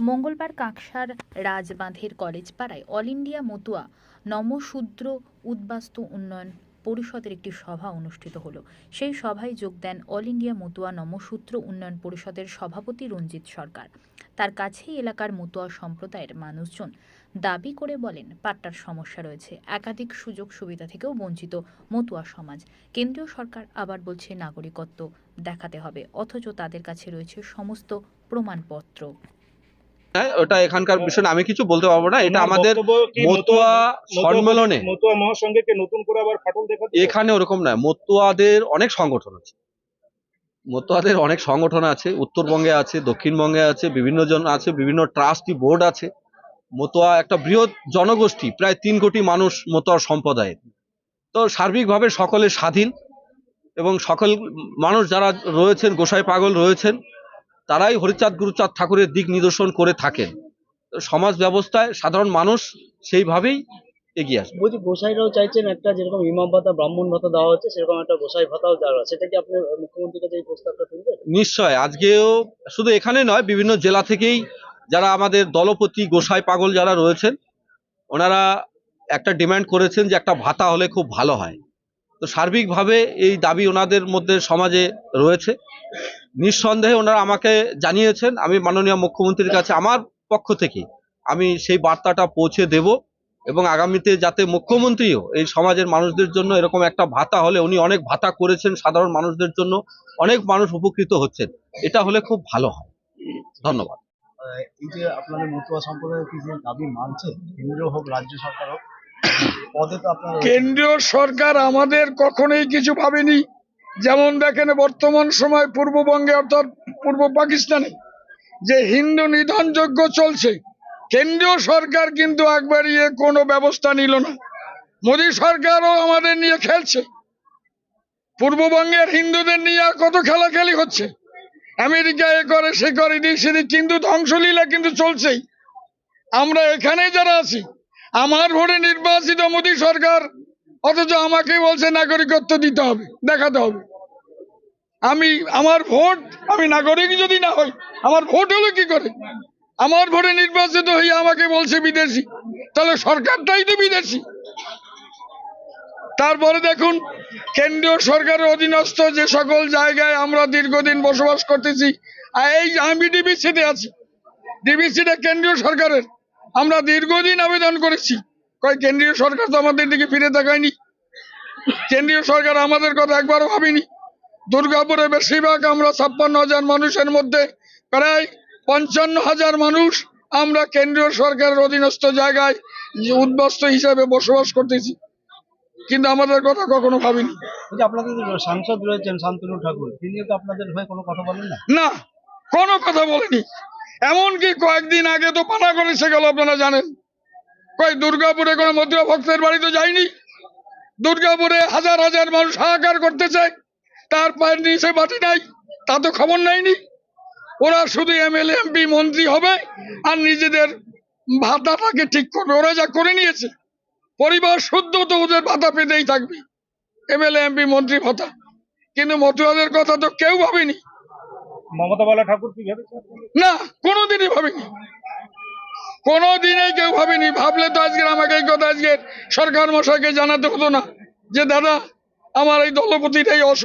মঙ্গলবার কাঁকসার রাজবাঁধের কলেজ পাড়ায় অল ইন্ডিয়া মতুয়া নমশূদ্র উদ্বাস্তু উন্নয়ন পরিষদের একটি সভা অনুষ্ঠিত হলো। সেই সভায় যোগ দেন অল ইন্ডিয়া মতুয়া নমশূদ্র উন্নয়ন পরিষদের সভাপতি রঞ্জিত সরকার। তার কাছেই এলাকার মতুয়া সম্প্রদায়ের মানুষজন দাবি করে বলেন, পাট্টার সমস্যা রয়েছে। একাধিক সুযোগ সুবিধা থেকেও বঞ্চিত মতুয়া সমাজ। কেন্দ্রীয় সরকার আবার বলছে, নাগরিকত্ব দেখাতে হবে, অথচ তাদের কাছে রয়েছে সমস্ত প্রমাণপত্র। হ্যাঁ ওটা এখানকার বিষয় আমি কিছু বলতে পারব না। এটা আমাদের মতুয়া মতুয়া- সম্মেলনে। মতুয়া মহাসংঘকে নতুন করে আবার ফাটল দেখা এখানে ওরকম নয়। মতুয়াদের অনেক সংগঠন আছে। মতুয়াদের অনেক সংগঠন আছে। উত্তরবঙ্গে আছে দক্ষিণবঙ্গে আছে বিভিন্ন জন আছে বিভিন্ন ট্রাস্টি বোর্ড আছে। মতুয়া একটা বৃহৎ জনগোষ্ঠী প্রায় তিন কোটি মানুষ মতুয়া সম্প্রদায়ের। তো সার্বিকভাবে সকলে স্বাধীন এবং সকল মানুষ যারা রয়েছেন গোসাই পাগল রয়েছেন তারাই হরিচাঁদ গুরুচাঁদ ঠাকুরের দিক নিদর্শন করে থাকেন। সমাজ ব্যবস্থায় সাধারণ মানুষ সেইভাবেই এগিয়ে আসবে বলছি গোসাইরাও চাইছেন একটা যেরকম ইমাম ভাতা ব্রাহ্মণ ভাতা দেওয়া হচ্ছে সেরকম একটা গোসাই ভাতাও দেওয়া। সেটা কি আপনি মুখ্যমন্ত্রীর কাছে এই প্রস্তাবটা তুলবেন? নিশ্চয় আজকেও শুধু এখানে নয় বিভিন্ন জেলা থেকেই যারা আমাদের দলপতি গোসাই পাগল যারা রয়েছেন ওনারা একটা ডিমান্ড করেছেন যে একটা ভাতা হলে খুব ভালো হয়। তো সার্বিকভাবে এই দাবি ওনাদের মধ্যে সমাজে রয়েছে। নিঃসন্দেহে ওনারা আমাকে জানিয়েছেন, আমি মাননীয় মুখ্যমন্ত্রীর কাছে আমার পক্ষ থেকে আমি সেই বার্তাটা পৌঁছে দেব এবং আগামীতে যাতে মুখ্যমন্ত্রীও এই সমাজের মানুষদের জন্য এরকম একটা ভাতা হলে উনি অনেক ভাতা করেছেন, সাধারণ মানুষদের জন্য অনেক মানুষ উপকৃত হচ্ছেন, এটা হলে খুব ভালো হয়। ধন্যবাদ। এই যে আপনাদের মতুয়া সম্প্রদায়ের কি যে দাবি মানছে কেন্দ্রীয় হোক, রাজ্য সরকার হোক কেন্দ্রীয় সরকার আমাদের কখনোই কিছু ভাবেনি। যেমন দেখেন বর্তমান সময় পূর্ববঙ্গে অর্থাৎ পূর্ব পাকিস্তানে যে হিন্দু নিধন যজ্ঞ চলছে, কেন্দ্রীয় সরকার কিন্তু একবারিয়ে কোনো ব্যবস্থা নিল না। মোদী সরকারও আমাদের নিয়ে খেলছে। পূর্ববঙ্গের হিন্দুদের নিয়ে আর কত খেলাখেলি হচ্ছে। আমেরিকা এ করে সে করে দিক সেদিক কিন্তু ধ্বংসলীলা কিন্তু চলছেই। আমরা এখানে যারা আছি আমার ভোটে নির্বাচিত মোদী সরকার, অথচ আমাকে বলছে নাগরিকত্ব দিতে হবে, দেখাতে হবে। আমি, আমার ভোট, আমি নাগরিক যদি না হই, আমার ভোট হলো কি করে? আমার ভোটে নির্বাচিত হয়ে আমাকে বলছে বিদেশি, তাহলে সরকারটাই তো বিদেশি। তারপরে দেখুন, কেন্দ্রীয় সরকারের অধীনস্থ যে সকল জায়গায় আমরা দীর্ঘদিন বসবাস করতেছি এই, আমি ডিবিসিতে আছি। ডিবিসিটা কেন্দ্রীয় সরকারের। আমরা দীর্ঘদিন আবেদন করেছি। কয় কেন্দ্রীয় সরকার তো আমাদের দিকে ফিরে তাকায়নি। কেন্দ্রীয় সরকার আমাদের কথা একবারও ভাবেনি। দুর্গাপুরে বেশিরভাগ আমরা ছাপ্পান্ন হাজার মানুষের মধ্যে প্রায় পঞ্চান্ন হাজার মানুষ আমরা কেন্দ্রীয় সরকারের অধীনস্থ জায়গায় উদ্বাস্ত হিসাবে বসবাস করতেছি। কিন্তু আমাদের কথা কখনো ভাবিনি। আপনাদের সাংসদ রয়েছেন শান্তনু ঠাকুর তিনিও তো আপনাদের হয়ে কোনো কথা বলেন না? না কোনো কথা বলেনি। এমনকি কয়েকদিন আগে তো পানা করেছে গেল, আপনারা জানেন। কই, দুর্গাপুরে কোনো মধুরা ভক্তের বাড়ি তো যায়নি? দুর্গাপুরে হাজার হাজার মানুষ হাহাকার করতেছে, তার পায়ের নিচে বাটি নাই, তা তো খবর নেয়নি। ওরা শুধু এমএলএ, এমপি, মন্ত্রী হবে, আর নিজেদের ভাতাটাকে ঠিক করবে ওরা যা করে নিয়েছে। পরিবার শুদ্ধ তো ওদের ভাতা পেতেই থাকবে, এমএলএ, এমপি, মন্ত্রী ভাতা। কিন্তু মতুয়াদের কথা তো কেউ ভাবেনি। না, কোনোদিনই কেউ ভাবেনি। ভাবলে তো আজকের আমাকে এই কথা আজকে সরকার মশাইকে জানাতে হতো না যে, দাদা, আমার এই দলপতিটাই অসুখ